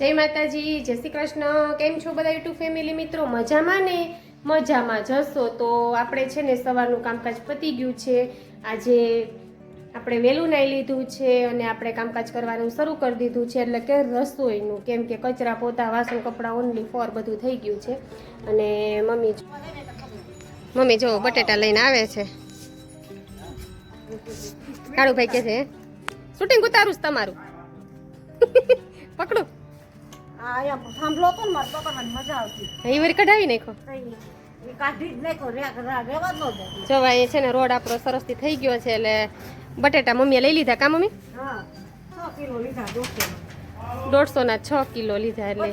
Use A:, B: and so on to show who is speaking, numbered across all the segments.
A: જય માતાજી, જય શ્રી કૃષ્ણ. કેમ છો બધા યુટ્યુબ ફેમિલી મિત્રો? મજામાં ને? મજામાં જશો તો આપણે છે ને સવારનું કામકાજ પતી ગયું છે. આજે આપણે વહેલું નાઈ લીધું છે અને આપણે કામકાજ કરવાનું શરૂ કરી દીધું છે. એટલે કે રસોઈનું, કેમ કે કચરા, પોતા, વાસણ, કપડાં ઓનલી ફોર બધું થઈ ગયું છે. અને મમ્મી મમ્મી જો બટેટા લઈને આવે છે. કાળુભાઈ કે છે શૂટિંગ ઉતારું તમારું. પકડું.
B: ને
A: કઢાવી નાખો
B: જ ન
A: ભાઈ છે ને રોડ આપણો સરસથી થઈ ગયો છે એટલે બટેટા મમ્મીએ લઈ લીધા કા મમ્મી?
B: દોઢસો
A: દોઢસોના છ કિલો લીધા એટલે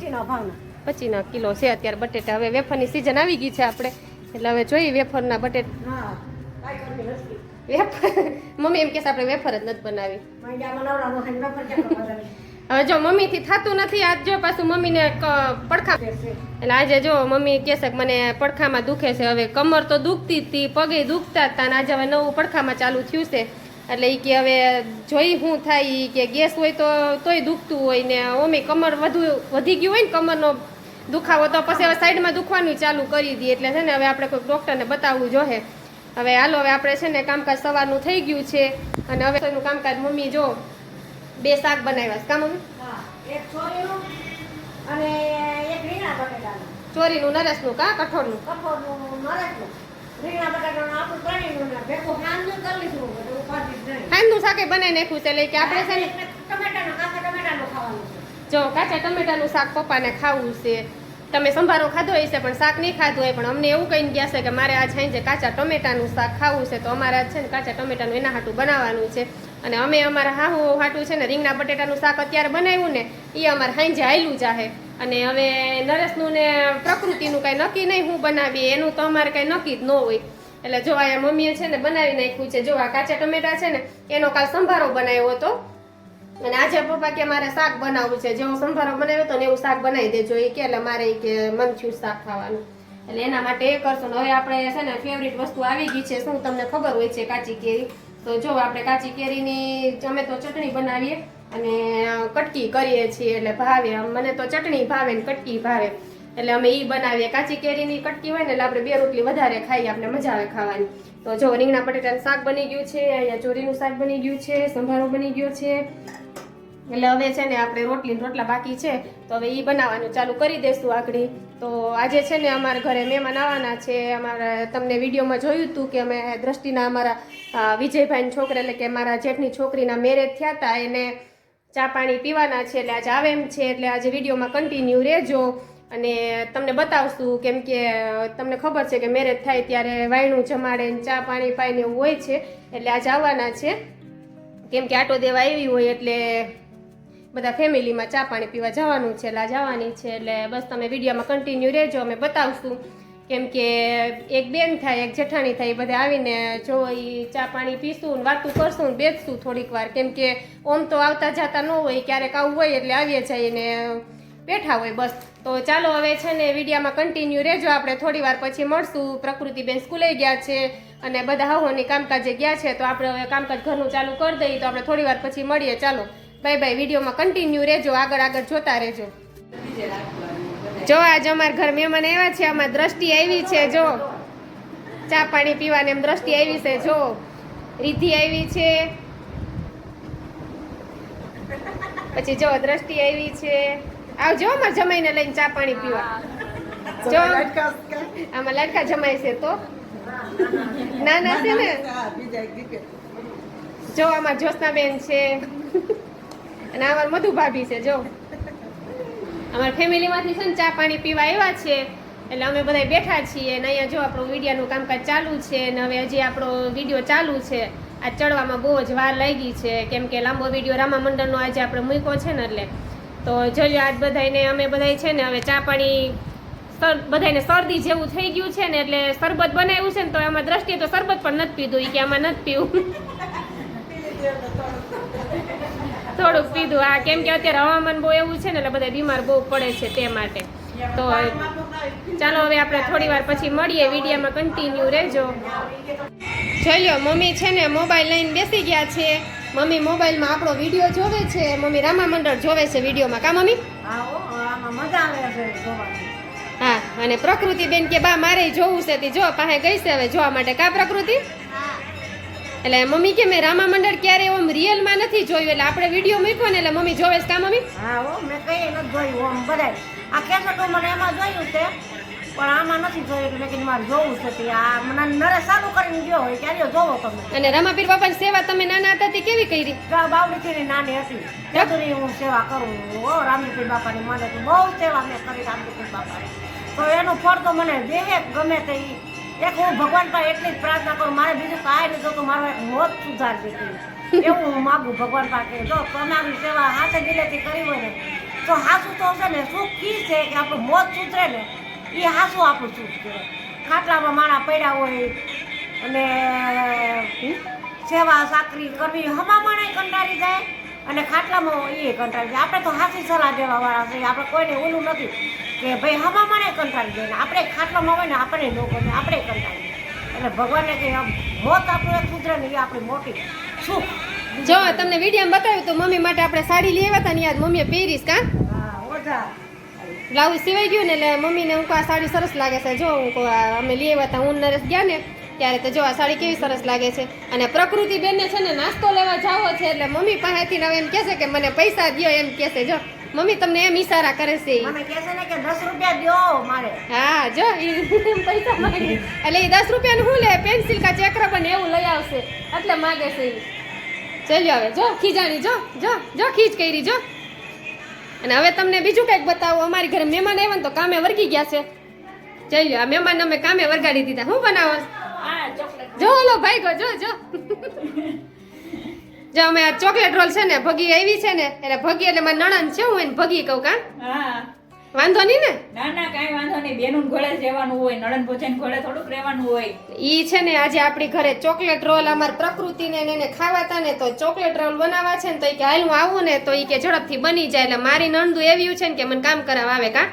B: પછીના
A: ના કિલો છે અત્યારે બટેટા. હવે વેફરની સિઝન આવી ગઈ છે આપણે એટલે હવે જોઈએ વેફરના બટેટા વેફર મમ્મી એમ કે આપણે વેફર જ નથી બનાવી. હવે જો મમ્મીથી થતું નથી આજ જો પાછું મમ્મીને પડખા એટલે આજે જો મમ્મી કહેશે કે મને પડખામાં દુખે છે. હવે કમર તો દુખતી જ હતી પગે દુખતા હતા અને આજે હવે નવું પડખામાં ચાલુ થયું છે. એટલે એ કે હવે જોઈ શું થાય કે ગેસ હોય તો તોય દુખતું હોય ને ઓમી કમર વધુ વધી ગયું હોય ને કમરનો દુખાવો તો પછી હવે સાઈડમાં દુખવાનું ચાલુ કરી દઈએ. એટલે છે ને હવે આપણે કોઈ ડૉક્ટરને બતાવવું જોઈએ હવે હાલો હવે આપણે છે ને કામકાજ સવારનું થઈ ગયું છે. અને હવે એનું કામકાજ મમ્મી જો બે શાક બનાવ્યા છે. કા મમ્મી?
B: એક છોરીનું અને એક રીંગણા બટેટાનું.
A: ચોરીનું નરસનું કા કઠોળનું?
B: કઠોળનું મરચનું રીંગણા બટેટાનું આપણું ત્રણેયનું ને ભેગું ખાંડનું કરી લીધું બધું ઉપાધિ જ નહીં.
A: ખાંડનું શાકે બનાવી નાખ્યું છે એટલે કે આપણે છે ને
B: ટમેટાનું કાચા ટમેટાનું ખાવાનું છે.
A: જો કાચા ટમેટાનું શાક પપ્પાને ખાવું છે. તમે સંભારો ખાધો હશે પણ શાક નહીં ખાધું હોય પણ અમને એવું કહીને ગયા છે કે મારે આજ છે કાચા ટમેટાનું શાક ખાવું છે તો અમારે આજ છે ને કાચા ટમેટાનું એના હાટું બનાવવાનું છે. અને અમે અમારા હાહુ હાટું છે ને રીંગણા બટેટાનું શાક અત્યારે બનાવ્યું ને એ અમારે સાંજે આયલું જાહે. અને હવે નરેશનું ને પ્રકૃતિનું કાંઈ નક્કી નહીં હું બનાવી એનું તો અમારે કાંઈ નક્કી જ ન હોય. એટલે જો આ મમ્મીએ છે ને બનાવી નાખ્યું છે, જો આ કાચા ટમેટા છે ને, એનો કાલ સંભારો બનાવ્યો હતો. અને આજે પપ્પા કે મારે શાક બનાવવું છે જેવો સંભારો બનાવ્યો હતો ને એવું શાક બનાવી દેજો. એ કે એટલે મારે કે મન થયું શાક ખાવાનું. એટલે એના માટે એ કરશું. હવે આપણે છે ને ફેવરિટ વસ્તુ આવી ગઈ છે, શું તમને ખબર હોય છે, કાચી કેરી? તો જો આપણે કાચી કેરીની, અમે તો ચટણી બનાવીએ અને કટકી કરીએ છીએ એટલે ભાવે. મને તો ચટણી ભાવે ને કટકી ભાવે. એટલે અમે એ બનાવીએ. કાચી કેરીની કટકી હોય ને એટલે આપણે બે રોટલી વધારે ખાઈએ, આપણે મજા આવે ખાવાની. તો જો રીંગણા બટેટાનું શાક બની ગયું છે, અહીંયા ચોરીનું શાક બની ગયું છે, સંભારો બની ગયો છે. એટલે હવે છે ને આપણે રોટલી રોટલા બાકી છે, તો હવે એ બનાવવાનું ચાલુ કરી દઈશું આગળ. તો આજે છે ને અમારા ઘરે મહેમાન આવવાના છે, અમારા તમને વિડીયોમાં જોયું હતું કે અમે દ્રષ્ટિના અમારા વિજયભાઈની છોકરા એટલે કે મારા જેઠની છોકરીના મેરેજ થયા હતા એને ચા પાણી પીવાના છે, એટલે આજે આવે એમ છે, એટલે આજે વિડીયોમાં કન્ટિન્યુ રહેજો. અને તમને બતાવશું કેમ કે તમને ખબર છે કે મેરેજ થાય ત્યારે વાયણું જમાડે ને ચા પાણી પાઈને એવું હોય છે, એટલે આજે આવવાના છે. કેમ કે આટો દેવા આવી હોય એટલે બધા ફેમિલીમાં ચા પાણી પીવા જવાનું છે એટલે જવાની છે, એટલે બસ તમે વિડીયોમાં કન્ટિન્યુ રહેજો, અમે બતાવશું. કેમ કે એક બેન થાય, એક જેઠાણી થાય, એ બધા આવીને જો એ ચા પાણી પીશું ને વાતું કરશું ને બેસશું થોડીક વાર. કેમ કે ઓમ તો આવતા જતા ન હોય, ક્યારેક આવું હોય એટલે આવીએ જઈએ ને બેઠા હોય બસ. તો ચાલો હવે છે ને વિડીયામાં કન્ટિન્યુ રહેજો આપણે, થોડી વાર પછી મળશું. પ્રકૃતિબેન સ્કૂલે ગયા છે અને બધા હોની કામકાજે ગયા છે, તો આપણે હવે કામકાજ ઘરનું ચાલુ કરી દઈએ, તો આપણે થોડી વાર પછી મળીએ. ચાલો. બાય બાય વિડીયોમાં કન્ટિન્યુ રહેજો આગળ આગળ જોતા રહેજો. જો આજ અમારા ઘર મહેમાન આવ્યા છે આમાં દ્રષ્ટિ આવી છે જો. ચા પાણી પીવાની એમ દ્રષ્ટિ આવી છે જો. રીધિ આવી છે. પછી જો દ્રષ્ટિ આવી છે. આવજો અમાર જમાઈને લઈને ચા પાણી પીવા. જો. આમાં લડકા જમાય છે તો. ના? ના છે ને? જો આમાં જ્યોત્સનાબેન છે. અને અમાર મધુ ભાભી છે, જો. અમારા ફેમિલીમાંથી છે ને ચા પાણી પીવા આવ્યા છે, એટલે અમે બધા બેઠા છીએ અને અહીંયા જો આપણું વિડીયાનું કામકાજ ચાલુ છે અને હવે હજી આપણો વીડિયો ચાલુ છે. આ ચડવામાં બહુ જ વાર લાગી છે, કેમ કે લાંબો વીડિયો રામા મંડળનો આજે આપણે મૂક્યો છે ને એટલે. તો જોજો આજ બધાને અમે બધાય છે ને હવે ચા પાણી સર બધાને શરદી જેવું થઈ ગયું છે ને એટલે શરબત બનાવ્યું છે ને તો એમાં દ્રષ્ટિએ તો શરબત પણ નથી પીધું કે આમાં નથી પીવું. થોડુંક પીધું હા કેમ કે અત્યારે હવામાન બહુ એવું છે ને એટલે બધા બીમાર બહુ પડે છે તે માટે. તો ચાલો હવે આપણે થોડી વાર પછી મળીએ વિડીયોમાં કન્ટિન્યુ રહેજો. જોઈ લો મમ્મી છે ને મોબાઈલ લઈને બેસી ગયા છે. મમ્મી મોબાઈલમાં આપણો વીડિયો જોવે છે મમ્મી રામા મંડળ જોવે છે વિડીયોમાં. કા મમ્મી?
B: હા
A: અને પ્રકૃતિ બેન કે બા મારે જોવું છે તે જો પાસે ગઈ છે હવે જોવા માટે. કા પ્રકૃતિ? એટલે મમ્મી કે મેં રામા મંડળ ક્યારે એમ રિયલમાં નથી જોયું એટલે આપણે વીડિયો મૂક્યો ને એટલે મમ્મી જોવે છે કા મમ્મી?
B: હા હો મેં કઈ નથી જોયું આમ બધાય. આ કેસેટો મને એમાં જોયું છે પણ આમાં નથી જોયું એટલે મેં મારે જોવું છે આ મને નરે ચાલુ કરીને ગયો હોય ક્યારે જોવો તમે?
A: અને રમાપીર બાપાની સેવા તમે નાના હતા તે કેવી કરી?
B: બાવડી થી નાની હતી. ચતુરી હું સેવા કરું ઓ રામજીભાઈ બાપાની મને તો બહુ સેવા મેં કરી રામજીભાઈ બાપાની તો એનું ફળ તો મને દેહે ગમે તે. એક હું ભગવાન પાસે એટલી જ પ્રાર્થના કરું મારે બીજું કાંઈ નહીં જોતું મારું એક મોત સુધારજે તું. એવું હું માગું ભગવાન પાસે. જો તમારી સેવા હાથે દિલેથી કરી હોય ને તો હાસું તો છે ને સુખ કી છે કે આપણું મોત સુધરે ને એ હાસું આપણું સુખ કહેવાય. ખાટલામાં માણા પડ્યા હોય અને સેવા સાકરી કરવી હમામણે કંટાળી જાય અને ખાટલામાં એ કંટાળી જાય. આપણે તો હાસી સલાહ દેવા વાળા છે આપણે કોઈને ઓલું નથી. કે ભાઈ હવા મને કંટાળી જાય ને આપણે ખાટલામાં હોય ને આપણે ન ગમે આપણે કંટાળી એટલે ભગવાને કે મોત આપણું સુધરે ને એ આપણી મોટી સુખ.
A: જો તમને વીડિયો બતાવ્યું તો મમ્મી માટે આપણે સાડી લઈ આવ્યા હતા ને યાદ મમ્મીએ પહેરીશ કા?
B: હા ઓછા
A: બ્લાઉઝ સિવાય ગયું ને એટલે મમ્મીને હું આ સાડી સરસ લાગે છે. જો હું અમે લઈ આવ્યા હતા હું નરેશ ગયા ને ત્યારે તો જો આ સાડી કેવી સરસ લાગે છે. અને પ્રકૃતિ બેનને છે ને નાસ્તો લેવા જાવો છે એટલે મમ્મી પાસેથી હવે એમ કહેશે કે મને પૈસા દો એમ કહેશે જો. મમ્મી તમને એમ ઈશારા કરે છે.
B: મને કહે છે ને કે દસ રૂપિયા દો મારે.
A: હા જો ઈ પૈસા માંગે. એટલે એ દસ રૂપિયાનું શું લે? પેન્સિલ કા ચક્ર પણ એવું લઈ આવશે. એટલે માગે છે ઈ. ચાલ્યો હવે જો ખીજાણી જો જો જો ખીજ કરી જો. અને હવે તમને બીજું કંઈક બતાવું. અમારી ઘરે મહેમાન આવ્યા ને તો કામે વર્ગી ગયા છે. ચાલ્યો આ મહેમાન અમે કામે વરગાડી દીધા. શું બનાવો? જો ઓલો ભાઈ ગો જો જો. જો અમે આ ચોકલેટ રોલ છે ને ભગી આવી છે ને એટલે ભગી એટલે મારી નણંદ છે હું એને ભગી કહું કા?
C: હા.
A: વાંધો નહીં ને?
C: ના ના કાંઈ વાંધો નહીં. બેનું ઘોડે રહેવાનું હોય નણંદ ભોજન ઘોડે થોડુંક રહેવાનું હોય.
A: ઈ છે ને આજે આપણી ઘરે ચોકલેટ રોલ અમાર પ્રકૃતિને ને એને ખાવાતા ને તો ચોકલેટ રોલ બનાવવા છે ને તો ઈ કે હાલ હું આવું ને તો ઈ કે ઝડપથી બની જાય. એટલે મારી નંદુ એવી છે ને કે મને કામ કરાવવા આવે કા?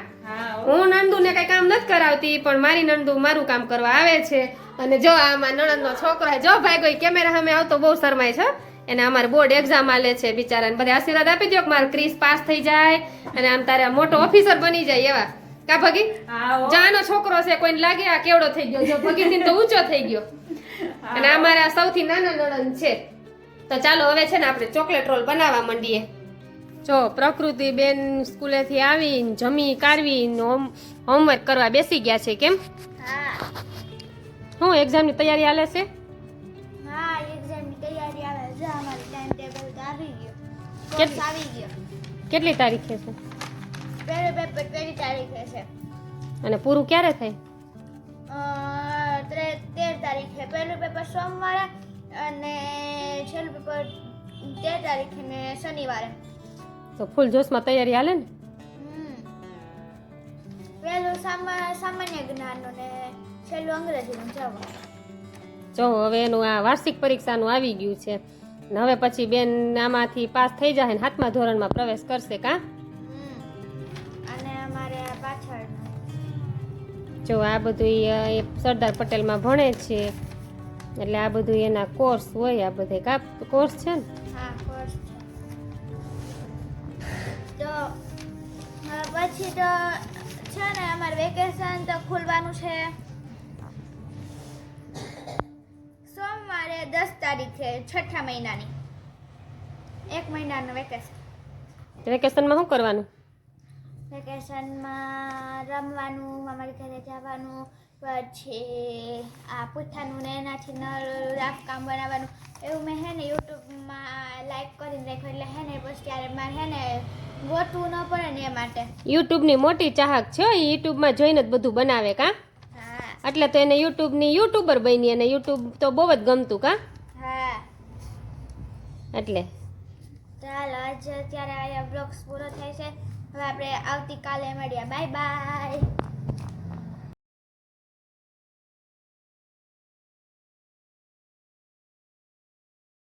C: હું
A: નંદુ ને કઈ કામ નથી કરાવતી પણ મારી નંદુ મારું કામ કરવા આવે છે. અને જો આમાં નણંદનો છોકરો છે. જો ભાઈ કોઈ કેમેરા સામે આવતો બહુ શરમાય છે એને અમારે બોર્ડ એક્ઝામ આલે છે બિચારાને. બધા આશીર્વાદ આપી દો કે મારો ક્રિસ પાસ થઈ જાય અને આમ તારે મોટો ઓફિસર બની જાય એવા. કા ભગી?
C: હા
A: જાનો છોકરો છે કોઈને લાગે આ કેવડો થઈ ગયો. જો ભગીથી તો ઊંચો થઈ ગયો. અને અમારા સૌથી નાના નણંદ છે. તો ચાલો હવે છે ને આપણે ચોકલેટ રોલ બનાવવા માંડીએ. જો પ્રકૃતિ બેન સ્કૂલેથી આવીને જમી કારવી હોમ હોમવર્ક કરવા બેસી ગયા છે કેમ? શું એક્ઝામની તૈયારી હાલે છે? કેટલી?
D: આવી ગયો.
A: કેટલી તારીખે છે?
D: પહેલું પેપર પહેલી તારીખે છે.
A: અને પૂરું ક્યારે થાય?
D: ત્રે- તેર તારીખે. પહેલું પેપર સોમવારે અને છેલ્લું પેપર તેર તારીખે ને શનિવારે.
A: તો ફૂલ જોશમાં તૈયારી હાલે ને?
D: હમ. પહેલું સામા સામાન્ય જ્ઞાનનું ને છેલ્લું અંગ્રેજીનું જવા
A: જો હવે એનું આ વાર્ષિક પરીક્ષાનું આવી ગયું છે. હવે પછી બેન આમાંથી પાસ થઈ જાય ને હાથમાં ધોરણમાં પ્રવેશ કરશે કા?
D: અને અમારે
A: જો આ બધું એ સરદાર પટેલમાં ભણે છે. એટલે આ બધું એના કોર્સ હોય આ બધે કા? કોર્સ છે ને?
D: હા કોર્સ તો પછી તો છે ને અમારે વેકેશન તો ખુલવાનું છે. દસ તારીખે છઠ્ઠા મહિનાની. એક મહિનાનું વેકેશન
A: વેકેશનમાં શું કરવાનું?
D: વેકેશનમાં રમવાનું અમારી ઘરે જવાનું પછી આ પૂઠાનું ને એનાથી નળ કામ બનાવવાનું. એવું મેં હે ને યુટ્યુબમાં લાઈક કરીને રાખ્યું એટલે હે ને પછી ત્યારે મારે હે ને ગોતવું ન પડે ને એ માટે.
A: યુટ્યુબની મોટી ચાહક છે યુટ્યુબમાં જોઈને જ બધું બનાવે કાં? એટલે તો એને યુટ્યુબની યુટ્યુબર બની અને યુટ્યુબ તો બહુ જ ગમતું કા?
D: હા.
A: એટલે?
D: ચાલો આજે અત્યારે આયા બ્લોગ્સ પૂરો થાય છે. હવે આપણે આવતીકાલે મળ્યા બાય બાય.